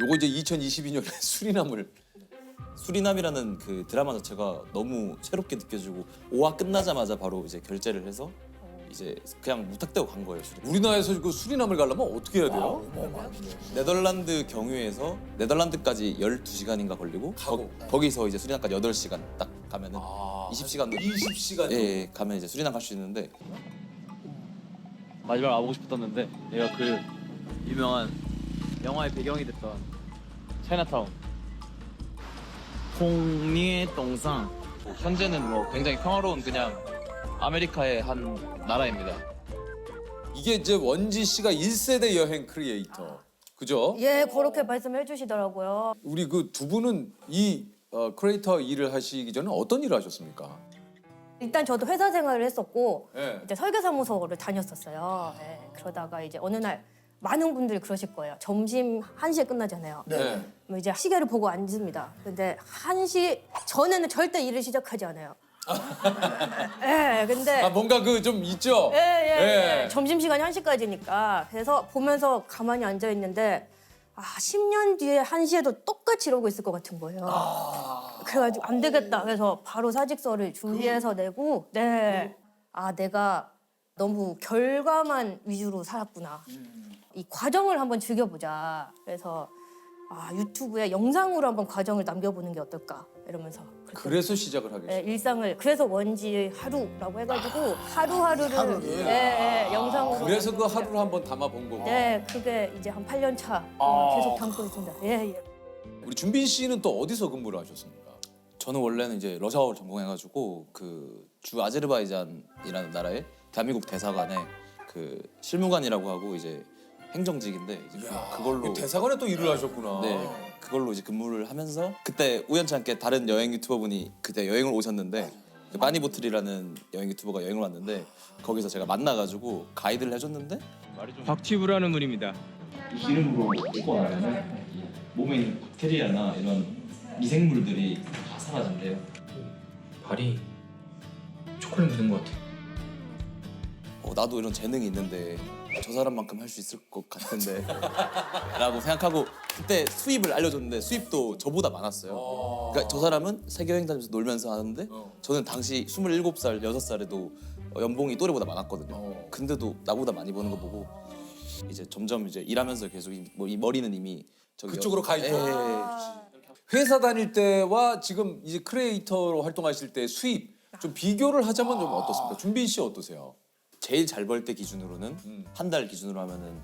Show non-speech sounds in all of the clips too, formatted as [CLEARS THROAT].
요거 이제 2022년에 [LAUGHS] 수리남을 수리남이라는 그 드라마 자체가 너무 새롭게 느껴지고 5화 끝나자마자 바로 이제 결제를 해서 이제 그냥 무턱대고 간 거예요. 수리. 우리나라에서 그 수리남을 가려면 어떻게 해야 돼요? 네덜란드 경유에서 네덜란드까지 12시간인가 걸리고 가고. 거, 기서 이제 수리남까지 8시간 딱 가면은 아, 20시간 20시간. 예, 예, 가면 이제 수리남 갈 수 있는데 마지막 와보고 싶었는데 얘가 그 유명한 영화의 배경이 됐던 차이나타운 홍리의 동상 현재는 뭐 굉장히 평화로운 그냥 아메리카의 한 나라입니다. 이게 이제 원지 씨가 1세대 여행 크리에이터. 그죠? 예, 그렇게 말씀해 주시더라고요. 우리 그 두 분은 이 어, 크리에이터 일을 하시기 전에 어떤 일을 하셨습니까? 일단 저도 회사 생활을 했었고 예. 이제 설계사무소를 다녔었어요. 예, 그러다가 이제 어느 날 많은 분들이 그러실 거예요. 점심 1시에 끝나잖아요. 네. 뭐 이제 시계를 보고 앉습니다. 근데 1시 전에는 절대 일을 시작하지 않아요. [LAUGHS] 예, 근데 아 뭔가 그 좀 있죠? 예, 예, 예. 예. 점심 시간이 1시까지니까. 그래서 보면서 가만히 앉아 있는데 아, 10년 뒤에 1시에도 똑같이 이러고 있을 것 같은 거예요. 그래가지고 안 되겠다. 그래서 바로 사직서를 준비해서 내고 네. 아, 내가 너무 결과만 위주로 살았구나. 이 과정을 한번 즐겨보자. 그래서 아, 유튜브에 영상으로 한번 과정을 남겨보는 게 어떨까 이러면서 그렇게 그래서 시작을 하게 네, 됐어요. 일상을 그래서 원지 하루라고 해가지고 하루하루를 하루를. 예, 예, 영상으로 그래서 그 하루를 한번 담아본 거고. 네 그게 이제 한 8년 차 아. 계속 담고 있습니다. 예, 예. 우리 준빈 씨는 또 어디서 근무를 하셨습니까? 저는 원래는 이제 러시아어를 전공해가지고 그 주 아제르바이잔이라는 나라의 대한민국 대사관에 그 실무관이라고 하고 이제 행정직인데 이제 그- 그걸로 대사관에 또 일을 하셨구나. 네 그걸로 이제 근무를 하면서 그때 우연찮게 다른 여행 유튜버분이 그때 여행을 오셨는데 그 빠니보틀이라는 여행 유튜버가 여행을 왔는데 거기서 제가 만나가지고 가이드를 해줬는데 박튜브라는 분입니다. 이 이름으로 입고 나면 몸에 있는 박테리아나 이런 미생물들이 다 사라진대요. 발이 초콜릿 묻은 것 같아. 어, 나도 이런 재능이 있는데 저 사람만큼 할 수 있을 것 같은데 [LAUGHS] 라고 생각하고 그때 수입을 알려줬는데 수입도 저보다 많았어요 그러니까 저 사람은 세계 여행 다니면서 놀면서 하는데 어. 저는 당시 27살, 6살에도 연봉이 또래보다 많았거든요 어. 근데도 나보다 많이 버는 거 보고 이제 점점 이제 일하면서 계속 이, 뭐, 이 머리는 이미 저기 그쪽으로 가 있고. 예, 예, 예. 아. 회사 다닐 때와 지금 이제 크리에이터로 활동하실 때 수입 좀 비교를 하자면 좀 어떻습니까? 준빈 씨 어떠세요? 제일 잘 벌 때 기준으로는 음. 한 달 기준으로 하면은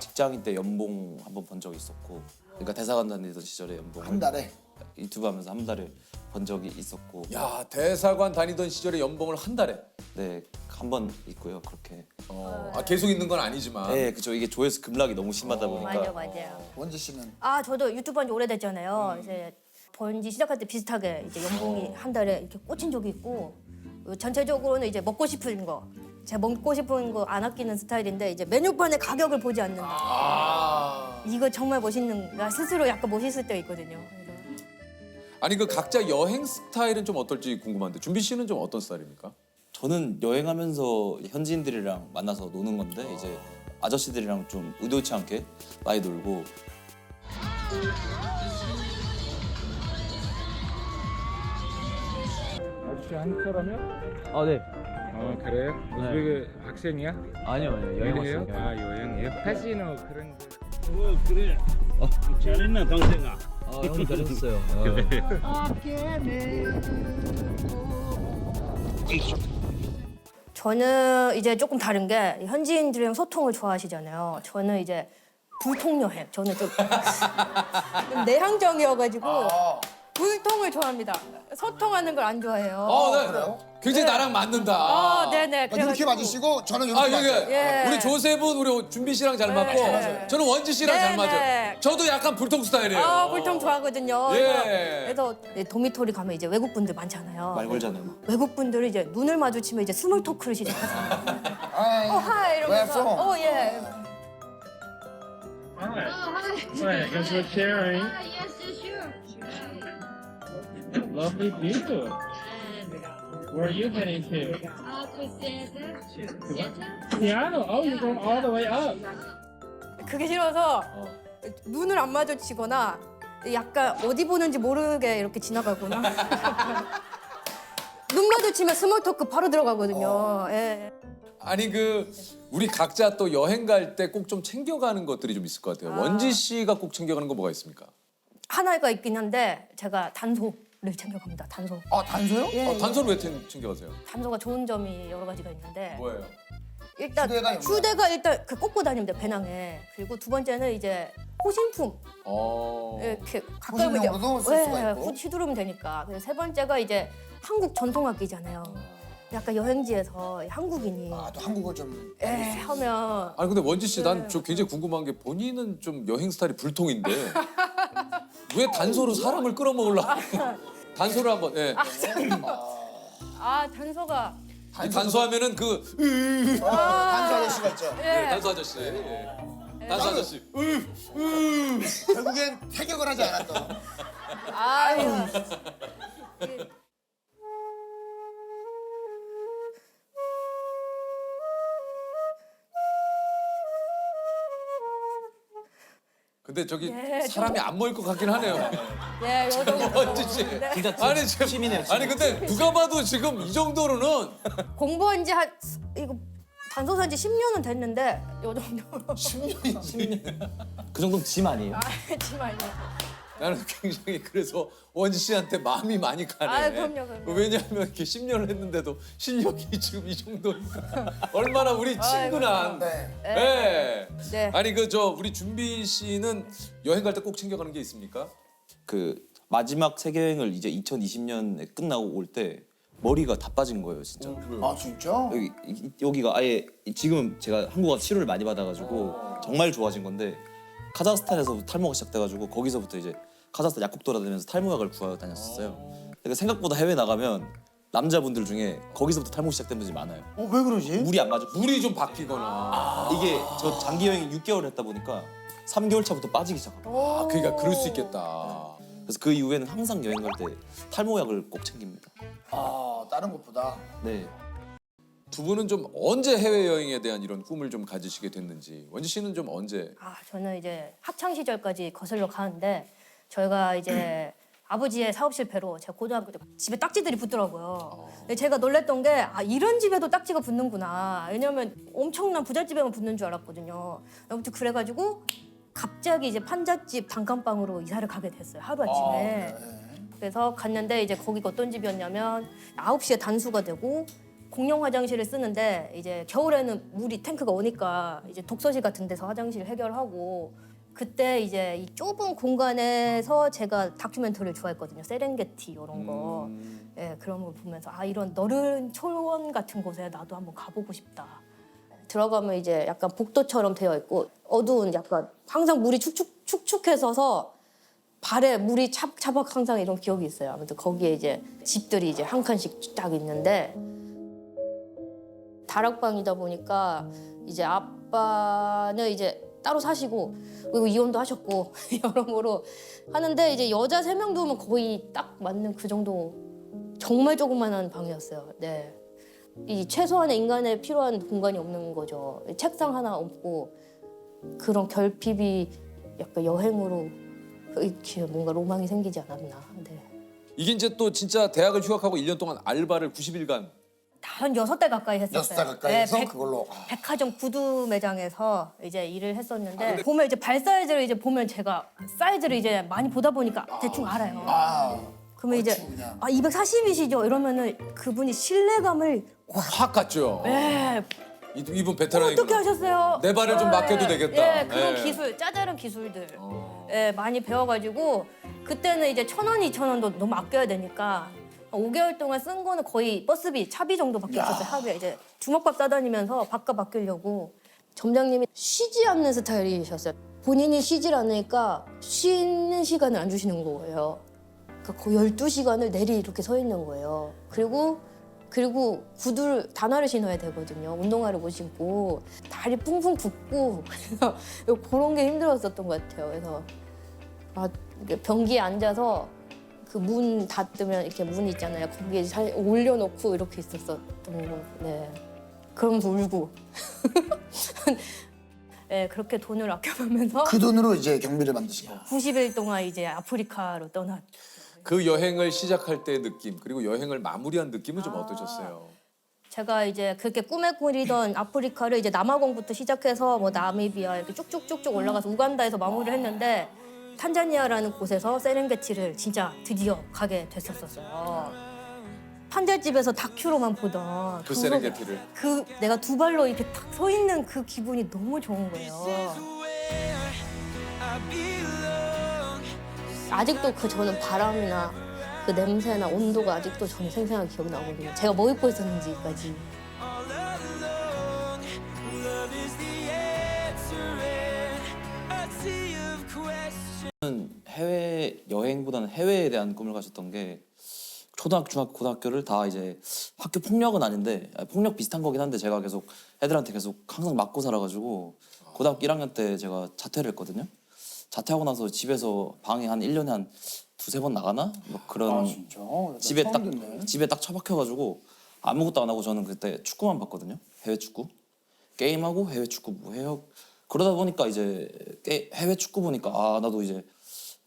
직장인 때 연봉 한 번 번 적이 있었고 그러니까 대사관 다니던 시절에 연봉 한 달에? 유튜브 하면서 한 달에 번 적이 있었고. 야 대사관 다니던 시절에 연봉을 한 달에? 네 한 번 있고요 그렇게. 어, 아, 계속 있는 건 아니지만. 네 그죠 이게 조회수 급락이 너무 심하다 보니까. 맞아 맞아요. 원지 씨는? 아 저도 유튜브 한 지 오래됐잖아요. 이제 번지 시작할 때 비슷하게 이제 연봉이 한 달에 이렇게 꽂힌 적이 있고 어, 전체적으로는 이제 먹고 싶은 거. 제가 먹고 싶은 거 안 아끼는 스타일인데 이제 메뉴판의 가격을 보지 않는다. 아. 이거 정말 멋있는 나 스스로 약간 멋있을 때가 있거든요. 그래서 아니 그 각자 여행 스타일은 좀 어떨지 궁금한데 준빈 씨는 좀 어떤 스타일입니까? 저는 여행하면서 현지인들이랑 만나서 노는 건데 이제 아저씨들이랑 좀 의도치 않게 많이 놀고 아저씨 한국 사람이야? 아 네. 어 그래요? 우즈베크 학생이야? 아니요 아니요 여행 여행이에요? 왔어요. 아 여행이에요? 카지노 그런 거. 어 그래 잘했나 동생아 아 형님 잘했어요. [LAUGHS] 저는 이제 조금 다른 게 현지인들이랑 소통을 좋아하시잖아요. 저는 이제 불통 여행. 저는 좀, 좀 [LAUGHS] 내향적이어가지고 불통을 좋아합니다. 소통하는 걸 안 좋아해요. 어, 네. 굉장히 나랑 맞는다. 아, 네네. 아, 이렇게 맞으시고 저는 이렇게 아, 맞아요. 예. 우리 조셉은 우리 준빈 씨랑 잘 맞고 네, 맞아요. 저는 원지 씨랑 네, 잘 맞아요. 네. 저도 약간 불통 스타일이에요. 아, 불통 좋아하거든요. 예. 그래서 이제 도미토리 가면 이제 외국 분들 많잖아요. 말 걸잖아요 외국 분들이 이제 눈을 마주치면 이제 스몰 토크를 시작하세요. [LAUGHS] 아이, 어, 하이 이러면서. 어, 예. Right, thanks for sharing. yes, sure. Lovely people. Where are you heading to? Uh, to Santa. Santa? Seattle. Oh, you're going all the way up. 그게 싫어서 눈을 안 마주치거나 약간 어디 보는지 모르게 이렇게 지나가거나 [LAUGHS] 눈 마주치면 스몰 토크 바로 들어가거든요. 예. 아니 그 우리 각자 또 여행 갈 때 꼭 좀 챙겨가는 것들이 좀 있을 것 같아요. 아. 원지 씨가 꼭 챙겨가는 거 뭐가 있습니까? 하나가 있긴 한데 제가 단소 를 챙겨갑니다. 단소. 아 단소요? 예, 어, 단서를 왜 챙- 챙겨가세요? 단소가 좋은 점이 여러 가지가 있는데 뭐예요? 일단 휴대가 있나요? 휴대가 일단 그 꽂고 돼 배낭에. 그리고 두 번째는 이제 호신품 어. 이렇게 가까이 보면 호신용으로도 쓸 수가 있고. 후- 휘두르면 되니까. 그리고 세 번째가 이제 한국 전통악기잖아요. 약간 여행지에서 한국인이 아 또 한국어 좀. 에 하면 아니 근데 원지 씨 네. 난저 굉장히 궁금한 게 본인은 좀 여행 스타일이 불통인데 [LAUGHS] 왜 단소로 사람을 끌어모으려? 단소를 한번 예. 아 단서가 이 단소하면은 그 단소 아저씨가 있죠. 예, 단소 아저씨. 예. 단소 아저씨. 결국엔 태격을 하지 않았던. 아유. 근데 저기 예, 사람이 안 모일 것 같긴 하네요. 네, 요 정도. [LAUGHS] 원지 씨. 진짜 아니 지금 취미네요, 아니 근데 누가 봐도 지금 이 정도로는 [LAUGHS] 공부한 지 한 이거 단소산 지 10년은 됐는데 요 정도. 10년이 그 정도면 짐 아니에요? [LAUGHS] 알지만요. 나는 굉장히 그래서 원지 씨한테 마음이 많이 가네. 아, 그럼요, 그럼요. 왜냐하면 이렇게 10년을 했는데도 실력이 [LAUGHS] 지금 이 정도니까 얼마나 우리 친근한. 네. 네. 네. 아니 그 저 우리 준비 씨는 여행 갈 때 꼭 챙겨가는 게 있습니까? 그 마지막 세계 여행을 이제 2020년에 끝나고 올 때 머리가 다 빠진 거예요, 진짜. 아 진짜? 여기 이- 여기가 아예 지금 제가 한국 와서 치료를 많이 받아가지고 정말 좋아진 건데 카자흐스탄에서 탈모가 시작돼가지고 거기서부터 이제 카자흐스탄 약국 돌아다니면서 탈모약을 구하러 다녔었어요. 그러니까 생각보다 해외 나가면 남자분들 중에 거기서부터 탈모 시작된 분들이 많아요. 어 왜 그러지? 물이 안 맞아. 물이 좀 바뀌거나. 이게 저 장기 여행 6개월 했다 보니까 3개월 차부터 빠지기 시작하고. 아, 그러니까 그럴 수 있겠다. 그래서 그 이후에는 항상 여행 갈 때 탈모약을 꼭 챙깁니다. 아 다른 것보다. 네. 두 분은 좀 언제 해외 여행에 대한 이런 꿈을 좀 가지시게 됐는지 원지 씨는 좀 언제? 아 저는 이제 학창 시절까지 거슬러 가는데 저희가 이제 아버지의 사업 실패로 제가 고등학교 때 집에 딱지들이 붙더라고요. 근데 제가 놀랬던 게 아 이런 집에도 딱지가 붙는구나. 왜냐면 엄청난 부잣집에만 붙는 줄 알았거든요. 아무튼 그래가지고 갑자기 이제 판잣집 단칸방으로 이사를 가게 됐어요. 하루 아침에. 그래서 갔는데 이제 거기가 어떤 집이었냐면 9시에 단수가 되고 공용 화장실을 쓰는데 이제 겨울에는 물이 탱크가 오니까 이제 독서실 같은 데서 화장실 해결하고 그때 이제 이 좁은 공간에서 제가 다큐멘터리를 좋아했거든요. 세렝게티 이런 거. 예, 그런 걸 보면서 아 이런 너른 초원 같은 곳에 나도 한번 가보고 싶다. 들어가면 이제 약간 복도처럼 되어 있고 어두운 약간 항상 물이 축축 축축해서서 발에 물이 차박차박 항상 이런 기억이 있어요. 아무튼 거기에 이제 집들이 이제 한 칸씩 딱 있는데 다락방이다 보니까 이제 아빠는 이제 따로 사시고 그리고 이혼도 하셨고 [LAUGHS] 여러모로 하는데 이제 여자 세 명 두면 거의 딱 맞는 그 정도 정말 조그만한 방이었어요. 네. 이 최소한의 인간에 필요한 공간이 없는 거죠. 책상 하나 없고 그런 결핍이 약간 여행으로 이렇게 뭔가 로망이 생기지 않았나. 네. 이게 이제 또 진짜 대학을 휴학하고 1년 동안 알바를 90일간 한 여섯 달 가까이 했었어요. 여섯 달 가까이 해서 네, 백- 그걸로. 아, 백화점 구두 매장에서 이제 일을 아, 했었는데 보면 이제 발 사이즈를 이제 보면 제가 사이즈를 이제 많이 보다 보니까 대충 알아요. 아 그러면 이제 그냥. 아 240이시죠? 이러면은 그분이 신뢰감을 확 갔죠. 네. 이- 이분 베테랑이구나. 어떻게 하셨어요? 내 발을 좀 맡겨도 되겠다. 예, 그런 예. 기술, 짜잘한 기술들 어. 예, 많이 배워가지고 그때는 이제 천 원, 이천 원도 너무 아껴야 되니까 5개월 동안 쓴 거는 거의 버스비, 차비 정도밖에 없었어요. 하루에 이제 주먹밥 싸다니면서 바꿔 바뀌려고 점장님이 쉬지 않는 스타일이셨어요. 본인이 쉬질 않으니까 쉬는 시간을 안 주시는 거예요. 그러니까 거의 12시간을 내리 이렇게 서 있는 거예요. 그리고 그리고 구두를 단화를 신어야 되거든요. 운동화를 못 신고 다리 뿡뿡 붓고 [LAUGHS] 그래서 그런 게 힘들었었던 것 같아요. 그래서 아, 변기에 앉아서 그 문 닫으면 이렇게 문 있잖아요. 거기에 살 올려놓고 이렇게 있었었던 거. 네. 그러면서 울고. 예, [LAUGHS] 그렇게 돈을 아껴가면서 그 돈으로 이제 경비를 만드신 거. 90일 동안 이제 아프리카로 떠났. 그 여행을 시작할 때의 느낌 그리고 여행을 마무리한 느낌은 아. 좀 어떠셨어요? 제가 이제 그렇게 꿈에 꾸리던 아프리카를 이제 남아공부터 시작해서 뭐 나미비아 이렇게 쭉쭉쭉쭉 올라가서 우간다에서 마무리를 했는데 탄자니아라는 곳에서 세렝게티를 진짜 드디어 가게 됐었어요. 판잣집에서 다큐로만 보던 그 소- 세렝게티를 그 내가 두 발로 이렇게 탁 서 있는 그 기분이 너무 좋은 거예요. 아직도 그 저는 바람이나 그 냄새나 온도가 아직도 저는 생생하게 기억나거든요. 제가 뭐 입고 있었는지까지. 여행보다는 해외에 대한 꿈을 가졌던 게 초등학교, 중학교, 고등학교를 다 이제 학교 폭력은 아닌데 아니, 폭력 비슷한 거긴 한데 제가 계속 애들한테 계속 항상 맞고 살아가지고 고등학교 1학년 때 제가 자퇴를 했거든요. 자퇴하고 나서 집에서 방에 한 1년에 한 두세 번 나가나? 뭐 그런 아 진짜. 나 집에 처음 딱 듣네. 집에 딱 처박혀가지고 아무것도 안 하고 저는 그때 축구만 봤거든요. 해외 축구 게임하고 해외 축구 뭐 해요. 그러다 보니까 이제 게- 해외 축구 보니까 아 나도 이제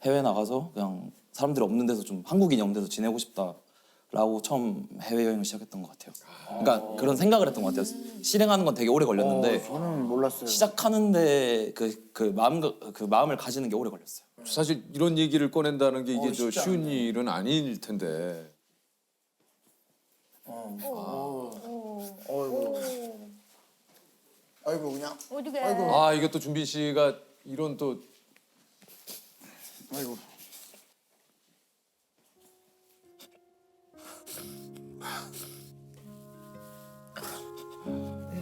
해외 나가서 그냥 사람들이 없는 데서 좀 한국인이 없는 데서 지내고 싶다라고 처음 해외 여행을 시작했던 것 같아요. 그러니까 그런 생각을 했던 것 같아요. 실행하는 건 되게 오래 걸렸는데 어, 저는 몰랐어요. 시작하는데 그 그 마음 그 마음을 가지는 게 오래 걸렸어요. 사실 이런 얘기를 꺼낸다는 게 이게 어, 저 쉬운 않네. 일은 아닐 텐데 어이구. 아이고 그냥. 어디게? 아이고. 아 이게 또 준빈 씨가 이런 또 아이고.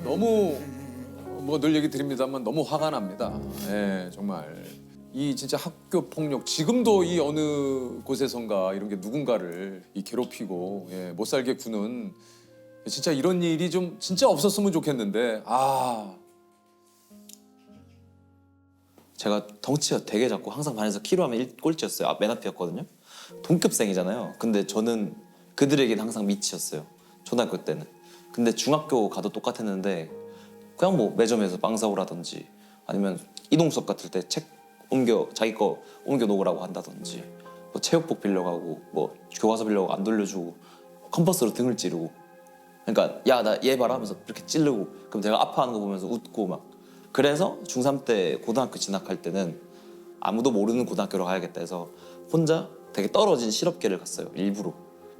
너무 뭐 늘 얘기 드립니다만 너무 화가 납니다. 예, 정말 이 진짜 학교 폭력 지금도 이 어느 곳에선가 이런 게 누군가를 이 괴롭히고 예, 못 살게 구는 진짜 이런 일이 좀 진짜 없었으면 좋겠는데 아 제가 덩치가 되게 작고 항상 반에서 키로 하면 일- 꼴찌였어요. 아, 맨 앞이었거든요. 동급생이잖아요. 근데 저는 그들에게는 항상 미치였어요. 초등학교 때는. 근데 중학교 가도 똑같았는데 그냥 뭐 매점에서 빵 사오라든지 아니면 이동 수업 같을 때 책 옮겨 자기 거 옮겨 놓으라고 한다든지 뭐 체육복 빌려가고 뭐 교과서 빌려가고 안 돌려주고 컴퍼스로 등을 찌르고 그러니까 야 나 얘 봐라 하면서 이렇게 찌르고 그럼 제가 아파하는 거 보면서 웃고 막 그래서 중3 때 고등학교 진학할 때는 아무도 모르는 고등학교로 가야겠다 해서 혼자 되게 떨어진 실업계를 갔어요 일부러.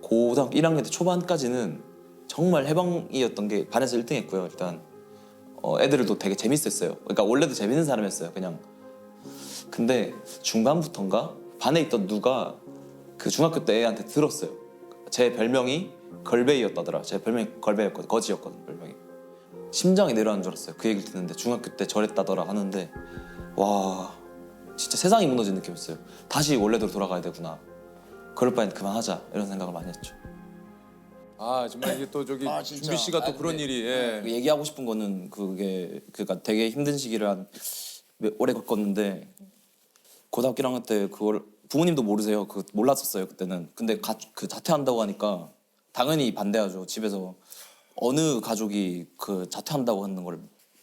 고등학교 1학년 때 초반까지는 정말 해방이었던 게 반에서 1등 했고요 일단. 어, 애들도 되게 재밌었어요. 그러니까 원래도 재밌는 사람이었어요 그냥. 근데 중반부터인가? 반에 있던 누가 그 중학교 때 애한테 들었어요. 제 별명이 걸베이였다더라. 제 별명이 걸베였거든 거지였거든 별명이 심장이 내려가는 줄 알았어요. 그 얘기를 듣는데 중학교 때 저랬다더라 하는데 와 진짜 세상이 무너진 느낌이었어요. 다시 원래대로 돌아가야 되구나. 그럴 바엔 그만하자 이런 생각을 많이 했죠. 아 정말 이게 또 저기 아, 진짜. 준빈 씨가 또 아, 그런 근데- 일이 예. 얘기하고 싶은 거는 그게 그러니까 되게 힘든 시기를 한 몇- 오래 겪었는데 고등학교 1학년 때 그걸 부모님도 모르세요. 그 몰랐었어요 그때는. 근데 가, 그 자퇴한다고 하니까 당연히 반대하죠. 집에서 어느 가족이 그 자퇴한다고 하는 걸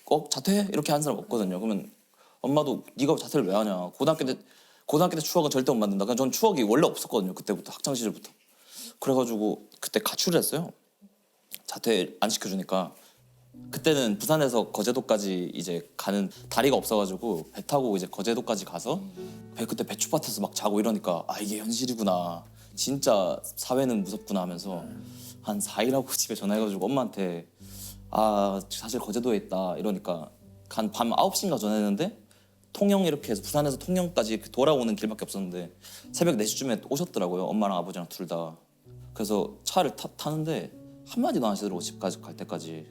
꼭 자퇴 이렇게 하는 사람 없거든요. 그러면 엄마도 네가 자퇴를 왜 하냐. 고등학교 때 고등학교 때 추억은 절대 못 만든다. 그냥 전 추억이 원래 없었거든요. 그때부터 학창 시절부터. 그래가지고 그때 가출을 했어요. 자퇴 안 시켜주니까 그때는 부산에서 거제도까지 이제 가는 다리가 없어가지고 배 타고 이제 거제도까지 가서 배 그때 배추밭에서 막 자고 이러니까 아 이게 현실이구나 진짜 사회는 무섭구나 하면서 한 4일 하고 [LAUGHS] 집에 전화해가지고 엄마한테 아 사실 거제도에 있다 이러니까 한밤 9시인가 전화했는데 통영 이렇게 해서 부산에서 통영까지 그 돌아오는 길밖에 없었는데 새벽 4시쯤에 오셨더라고요 엄마랑 아버지랑 둘 다. 그래서 차를 타, 타는데 한마디도 안 하시더라고 집까지 갈 때까지.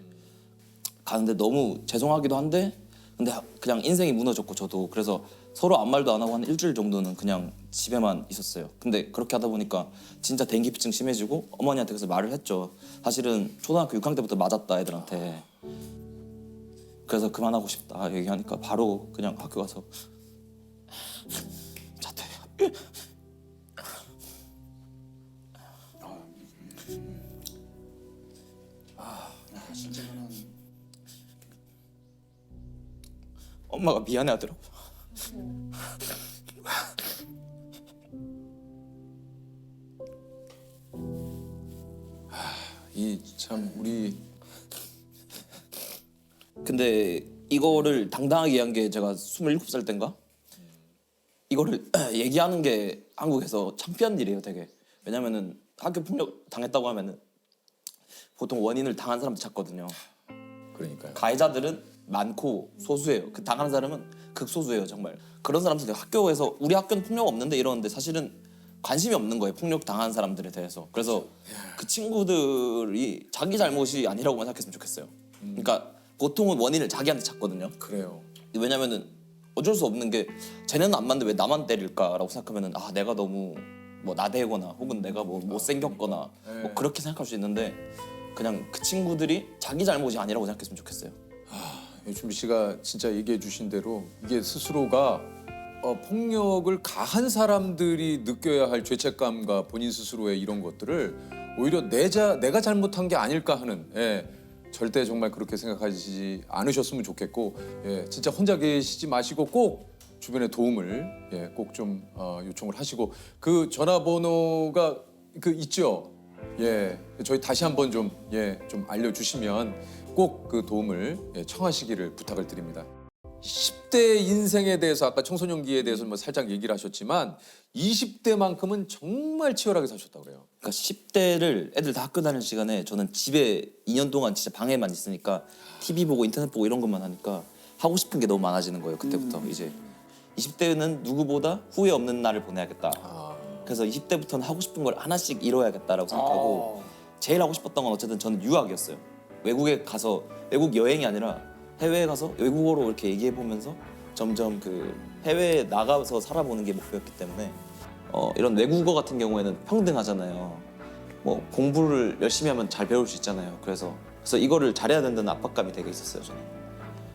가는데 너무 죄송하기도 한데 근데 그냥 인생이 무너졌고 저도. 그래서 서로 아무 말도 안 하고 한 일주일 정도는 그냥 집에만 있었어요. 근데 그렇게 하다 보니까 진짜 dengu병증 심해지고 어머니한테 그래서 말을 했죠. 사실은 초등학교 6학년 때부터 맞았다 애들한테. 그래서 그만하고 싶다 얘기하니까 바로 그냥 학교 가서 [LAUGHS] 자퇴. 엄마 엄마가 미안해하더라고요. 이 참 우리 근데 이거를 당당하게 한 게 제가 27살 때인가? 이거를 [CLEARS THROAT] 얘기하는 게 한국에서 창피한 일이에요, 되게. 왜냐면은 학교 폭력 당했다고 하면은 보통 원인을 당한 사람도 찾거든요. 그러니까요. 가해자들은 많고 소수예요. 그 당하는 사람은 극소수예요, 정말. 그런 사람들 학교에서 우리 학교는 폭력 없는데 이러는데 사실은 관심이 없는 거예요, 폭력 당한 사람들에 대해서. 그래서 그 친구들이 자기 잘못이 아니라고만 생각했으면 좋겠어요. 그러니까 보통은 원인을 자기한테 찾거든요. 그래요. 왜냐면은 어쩔 수 없는 게 쟤네는 안 맞는데 왜 나만 때릴까라고 생각하면은 아 내가 너무 뭐 나대거나 혹은 내가 뭐 못생겼거나 뭐 그렇게 생각할 수 있는데 그냥 그 친구들이 자기 잘못이 아니라고 생각했으면 좋겠어요. 준비 씨가 진짜 얘기해 주신 대로 이게 스스로가 어, 폭력을 가한 사람들이 느껴야 할 죄책감과 본인 스스로의 이런 것들을 오히려 내자 내가 잘못한 게 아닐까 하는 예, 절대 정말 그렇게 생각하지 않으셨으면 좋겠고 예, 진짜 혼자 계시지 마시고 꼭 주변의 도움을 예, 꼭좀 어, 요청을 하시고 그 전화번호가 그 있죠. 예, 저희 다시 한번 좀 예, 좀 알려주시면 꼭 그 도움을 예, 청하시기를 부탁을 드립니다. 10대 인생에 대해서 아까 청소년기에 대해서 뭐 살짝 얘기를 하셨지만 20대만큼은 정말 치열하게 사셨다고 그래요. 그러니까 10대를 애들 다 학교 다니는 시간에 저는 집에 2년 동안 진짜 방에만 있으니까 TV 보고 인터넷 보고 이런 것만 하니까 하고 싶은 게 너무 많아지는 거예요. 그때부터 이제 20대는 누구보다 후회 없는 날을 보내야겠다. 그래서 20대부터는 하고 싶은 걸 하나씩 이뤄야겠다라고 생각하고 제일 하고 싶었던 건 어쨌든 저는 유학이었어요. 외국에 가서 외국 여행이 아니라 해외에 가서 외국어로 이렇게 얘기해 보면서 점점 그 해외에 나가서 살아보는 게 목표였기 때문에 어, 이런 외국어 같은 경우에는 평등하잖아요. 뭐 공부를 열심히 하면 잘 배울 수 있잖아요. 그래서 그래서 이거를 잘해야 된다는 압박감이 되게 있었어요. 저는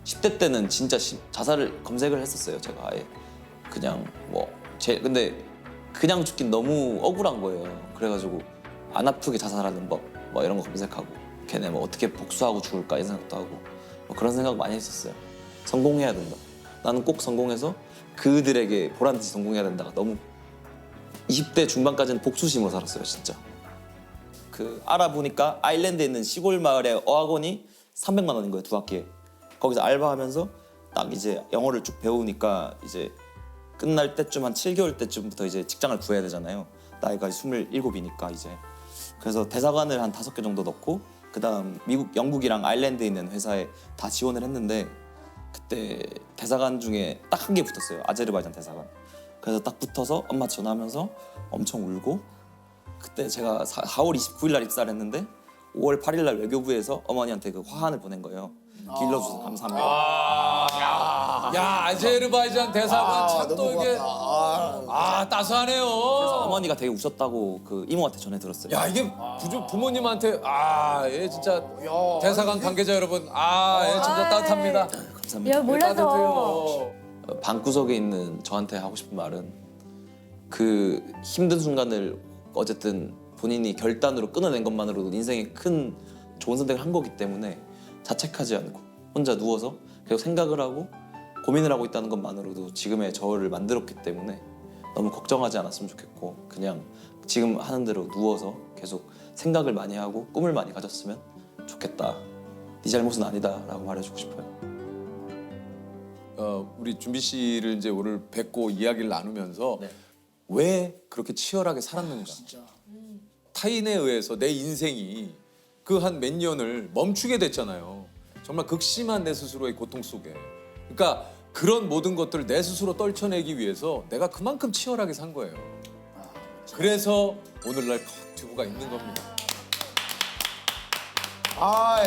10대 때는 진짜 시- 자살을 검색을 했었어요. 제가 아예 그냥 뭐 제 근데 그냥 죽긴 너무 억울한 거예요. 그래가지고 안 아프게 자살하는 법 뭐 이런 거 검색하고 걔네 뭐 어떻게 복수하고 죽을까 이 생각도 하고 뭐 그런 생각 많이 했었어요. 성공해야 된다. 나는 꼭 성공해서 그들에게 보란 듯이 성공해야 된다가 너무 20대 중반까지는 복수심으로 살았어요, 진짜. 그 알아보니까 아일랜드에 있는 시골 마을의 어학원이 300만 원인 거예요, 두 학기에. 거기서 알바하면서 딱 이제 영어를 쭉 배우니까 이제 끝날 때쯤 한 7개월 때쯤부터 이제 직장을 구해야 되잖아요. 나이가 27이니까 이제. 그래서 대사관을 한 다섯 개 정도 넣고 그다음 미국, 영국이랑 아일랜드에 있는 회사에 다 지원을 했는데 그때 대사관 중에 딱 한 개 붙었어요. 아제르바이잔 대사관. 그래서 딱 붙어서 엄마 전화하면서 엄청 울고 그때 제가 4, 월 29일 날 입사를 했는데 5월 8일 날 외교부에서 어머니한테 그 화환을 보낸 거예요. 길러주셔서 감사합니다. 야 아제르바이잔 대사관 아, 참또 너무 이게. 아, 아 따스하네요. 어머니가 되게 우셨다고 그 이모한테 전해 들었어요. 야 이게 부주, 부모님한테 아예 진짜 대사관 관계자 여러분 아예 진짜 따뜻합니다. 감사합니다. 야 몰라서 따뜻해요. 어, 방구석에 있는 저한테 하고 싶은 말은 그 힘든 순간을 어쨌든 본인이 결단으로 끊어낸 것만으로도 인생에 큰 좋은 선택을 한 거기 때문에 자책하지 않고 혼자 누워서 계속 생각을 하고 고민을 하고 있다는 것만으로도 지금의 저를 만들었기 때문에 너무 걱정하지 않았으면 좋겠고 그냥 지금 하는 대로 누워서 계속 생각을 많이 하고 꿈을 많이 가졌으면 좋겠다. 네 잘못은 아니다라고 말해주고 싶어요. 어, 우리 준비 씨를 이제 오늘 뵙고 이야기를 나누면서 왜 그렇게 치열하게 살았는가? 타인에 의해서 내 인생이 그 한 몇 년을 멈추게 됐잖아요. 정말 극심한 내 스스로의 고통 속에. 그러니까 그런 모든 것들을 내 스스로 떨쳐내기 위해서 내가 그만큼 치열하게 산 거예요. 그래서 오늘날 컷튜브가 있는 겁니다. 아,